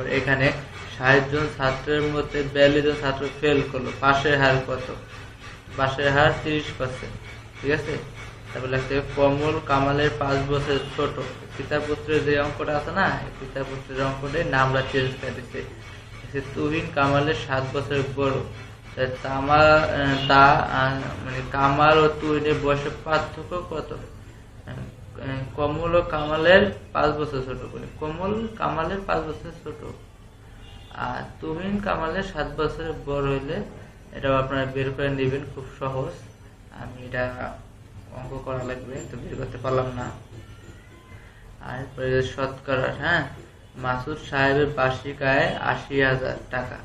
পরে এখানে ষাট জন ছাত্রের মধ্যে বিয়াল্লিশ জন ছাত্র ফেল করল। পাশের হার কত? পাশের হার তিরিশ পার্সেন্ট ঠিক আছে? তারপর লাগছে কমল কামালের পাঁচ বছর ছোট। পিতাপুত্রের যে অঙ্কটা আছে না পিতাপুত্রের অঙ্কটাই নামটা চেঞ্জ করে দিচ্ছে তুহিন কামালের সাত বছরের বড়। তামা, তা মানে কামাল ও তুহিনের বয়সের পার্থক্য কত? কমল ও কামালের পাঁচ বছর ছোট করে। কমল কামালের পাঁচ বছর ছোট। আর তুহিন কামালের সাত বছরের বড় হইলে এটাও আপনারা বের করে নেবেন খুব সহজ। আমি এটা অঙ্ক করা লাগবে, তো বের করতে পারলাম না। আর এরপরে শতকরা হ্যাঁ? মাসুদ সাহেবের বার্ষিক আয় আশি হাজার টাকা।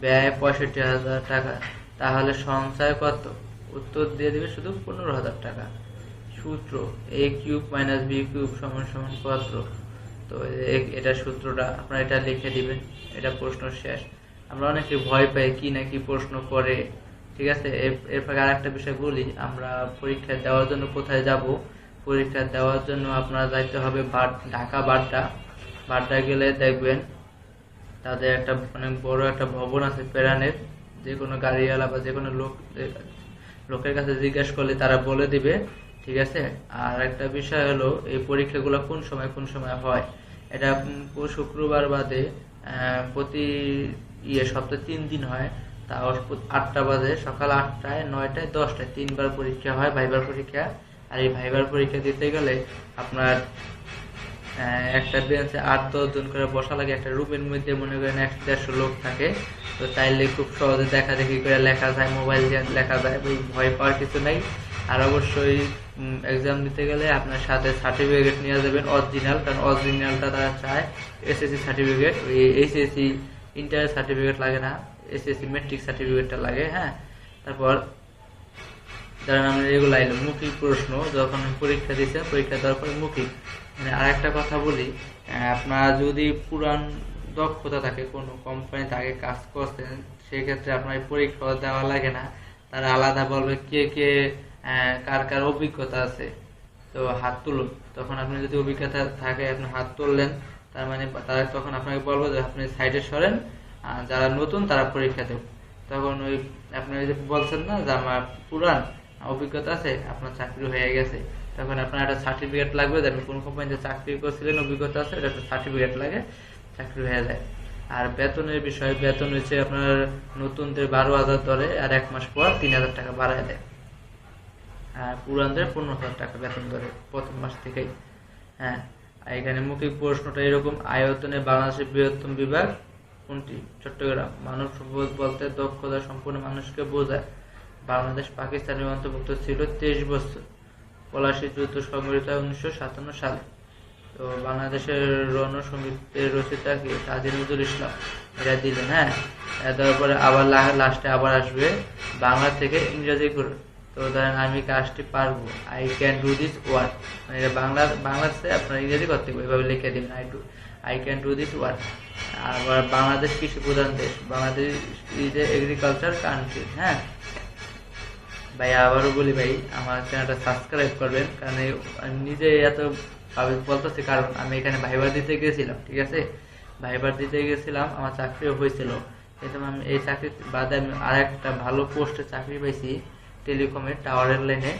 ব্যয় পঁয়ষট্টি হাজার টাকা। তাহলে সঞ্চয় কত? উত্তর দিয়ে দিবে শুধু পনেরো হাজার টাকা। সূত্র A cube minus B cube সমান সমান কত তো এটা সূত্রটা আপনারা এটা লিখে দিবেন, এটা প্রশ্ন শেষ। আমরা অনেকে ভয় পাই কি না কি প্রশ্ন করে, ঠিক আছে? এর- এরপরে আর একটা বিষয় বলি, আমরা পরীক্ষা দেওয়ার জন্য কোথায় যাব? পরীক্ষা দেওয়ার জন্য আপনারা যাইতে হবে ঢাকা বাড্ডা বাড্ডা গেলে দেখবেন তাদের একটা অনেক বড় একটা ভবন আছে প্যারানের যে কোনো গাড়িওয়ালা বা যে কোনো লোক লোকের কাছে জিজ্ঞেস করলে তারা বলে দিবে। ঠিক আছে? আর একটা বিষয় হলো, এই পরীক্ষাগুলো কোন সময় কোন সময় হয়? এটা শুক্রবার বাদে প্রতি ইয়ে সপ্তাহে তিন দিন হয়। তাও আটটা বাজে, সকাল আটটায়, নয়টায় দশটায়। তিনবার পরীক্ষা হয়, ভাইবার পরীক্ষা। আর এই ভাইবার পরীক্ষা দিতে গেলে আপনার একটা বেঞ্চে আট, দশ জন করে বসা লাগে। একটা রুমের মধ্যে, মনে করেন একশো দেড়শো লোক থাকে। তো চাইলে খুব সহজে দেখা দেখি করে লেখা যায়, মোবাইল দিয়ে লেখা যায়, ভয় পাওয়ার কিছু নাই। আর অবশ্যই এক্সাম দিতে গেলে আপনার সাথে সার্টিফিকেট নিয়ে যাবেন অরিজিনাল কারণ অরিজিনালটা তারা চায় SSC certificate HSC inter certificate লাগে না এসএসসি মেট্রিক সার্টিফিকেটটা লাগে হ্যাঁ? তারপর ধরেন আমরা এগুলো আইলো মৌখিক প্রশ্ন, যখন পরীক্ষা দিচ্ছে পরীক্ষা দেওয়ার পরে মৌখিক। মানে আর একটা কথা বলি আপনার যদি পুরান দক্ষতা থাকে, কোনো কোম্পানিতে আগে কাজ করছেন সেক্ষেত্রে আপনার পরীক্ষা দেওয়া লাগে না। তারা আলাদা বলবে কে কে কার কার অভিজ্ঞতা আছে? তো হাত তুলুন। তখন আপনি যদি অভিজ্ঞতা থাকে, আপনি হাত তুললেন, তার মানে তারা তখন আপনাকে বলব যে আপনি সাইডে সরেন, আর যারা নতুন তারা পরীক্ষা দেব তখন ওই আপনি যে বলছেন না যে আমার পুরান অভিজ্ঞতা আছে, আপনার চাকরি হয়ে গেছে। তখন আপনার একটা সার্টিফিকেট লাগবে যে আপনি কোন কোম্পানিতে চাকরি করছিলেন, অভিজ্ঞতা আছে, এটা একটা সার্টিফিকেট লাগে, চাকরি হয়ে যায়। আর বেতনের বিষয়ে, বেতন হচ্ছে আপনার নতুনদের বারো হাজার ধরে, আর এক মাস পর তিন হাজার টাকা বাড়ায় দেয়। পুরানদের পনেরো হাজার টাকা বেতন ধরে প্রথম মাস থেকেই। হ্যাঁ এখানে মৌখিক প্রশ্নটা এরকম, আয়তনে বাংলাদেশের বৃহত্তম বিভাগ কোনটি? চট্টগ্রাম। মানব সম্পদ বলতে দক্ষতা সম্পূর্ণ মানুষকে বোঝায়। বাংলাদেশ পাকিস্তানের অন্তর্ভুক্ত ছিল তেইশ বছর। পলাশী যুদ্ধ সংগঠিত হয় উনিশশো সাতান্ন সালে। তো বাংলাদেশের রণসঙ্গীতের রচিতা কি কাজী নজরুল ইসলাম। এটা দিলেন হ্যাঁ। এটা দেওয়ার পরে আবার লাস্টে আবার আসবে বাংলা থেকে ইংরেজি করে। তো ধরেন আমি কাজটি পারব। I can do this work মানে এটা বাংলা, বাংলাতে আপনার ইংরেজি করতে হবে এভাবে লিখে দিবেন I do I can do this work আবার বাংলাদেশ কৃষি প্রধান দেশ Bangladesh is a agriculture country হ্যাঁ? ভাই, আবারও বলি ভাই, আমার চ্যানেলটা সাবস্ক্রাইব করবেন, কারণ নিজে এত ভাবে বলতেছি, কারণ আমি এখানে ভাইবার দিতে গেছিলাম, ঠিক আছে? ভাইবার দিতে গেছিলাম, আমার চাকরিও হয়েছিল। কিন্তু আমি এই চাকরি বাদে আমি আর একটা ভালো পোস্টে চাকরি পাইছি। টেলিকমের টাওয়ারের লাইনে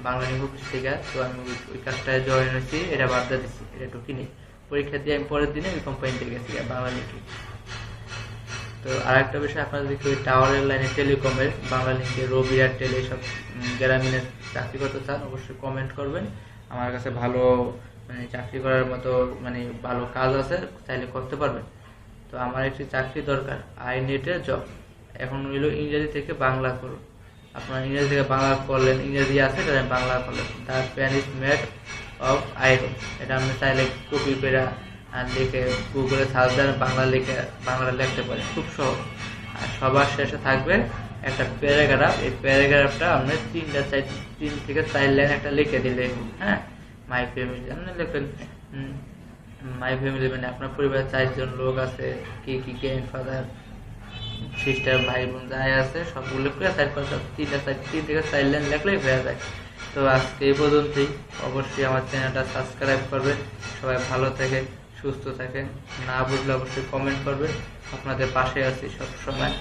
বাংলা নিয়োগ থেকে তো আমি ওই- কাজটায় জয়েন হয়েছি এটা বাদ দিয়ে দিচ্ছি এটা একটু কিনি। পরীক্ষা দিয়ে আমি পরের দিনে ওই কোম্পানিতে গেছি বাংলা লিখে তো আর একটা বিষয় আপনারা যদি কেউ টাওয়ারের লাইনে টেলিকমের বাংলা লিঙ্কে এয়ারটেল এইসব উম, গ্রামীণের চাকরি করতে চান অবশ্যই কমেন্ট করবেন। আমার কাছে ভালো মানে চাকরি করার মতো মানে ভালো কাজ আছে চাইলে করতে পারবেন। তো আমার একটি চাকরি দরকার আই নেটের জব এখন হইল ইংরেজি থেকে বাংলা করুন। আপনার ইংরেজি থেকে বাংলা করলেন ইংরেজি আছে, তাহলে বাংলা করলেন the pan is made of iron এটা আপনি চাইলে কপি আর লিখে গুগলে সার্চ দেন, বাংলা লিখে, বাংলা লিখতে পারেন। খুব সহজ। আর সবার শেষে থাকবে একটা প্যারাগ্রাফ এই প্যারাগ্রাফটা আপনি তিনটা চার, তিন থেকে চার লাইন একটা লিখে দিলে হ্যাঁ? মাই ফ্যামিলি আপনি লিখবেন মাই ফ্যামিলি মানে আপনার পরিবারের চারজন লোক আছে, কি কি গ্র্যান্ড ফাদার সিস্টার ভাই বোন যাই আছে, সবগুলো করে পাঁচটা তিনটা চার, তিন থেকে চার লাইন লেখলেই হয়ে যায়। তো আজকে এই পর্যন্তই। অবশ্যই আমার চ্যানেলটা সাবস্ক্রাইব করবে। সবাই ভালো থাকে, সুস্থ থাকে। না বুঝলে অবশ্যই কমেন্ট করবে। আপনাদের পাশে আছি সব সময়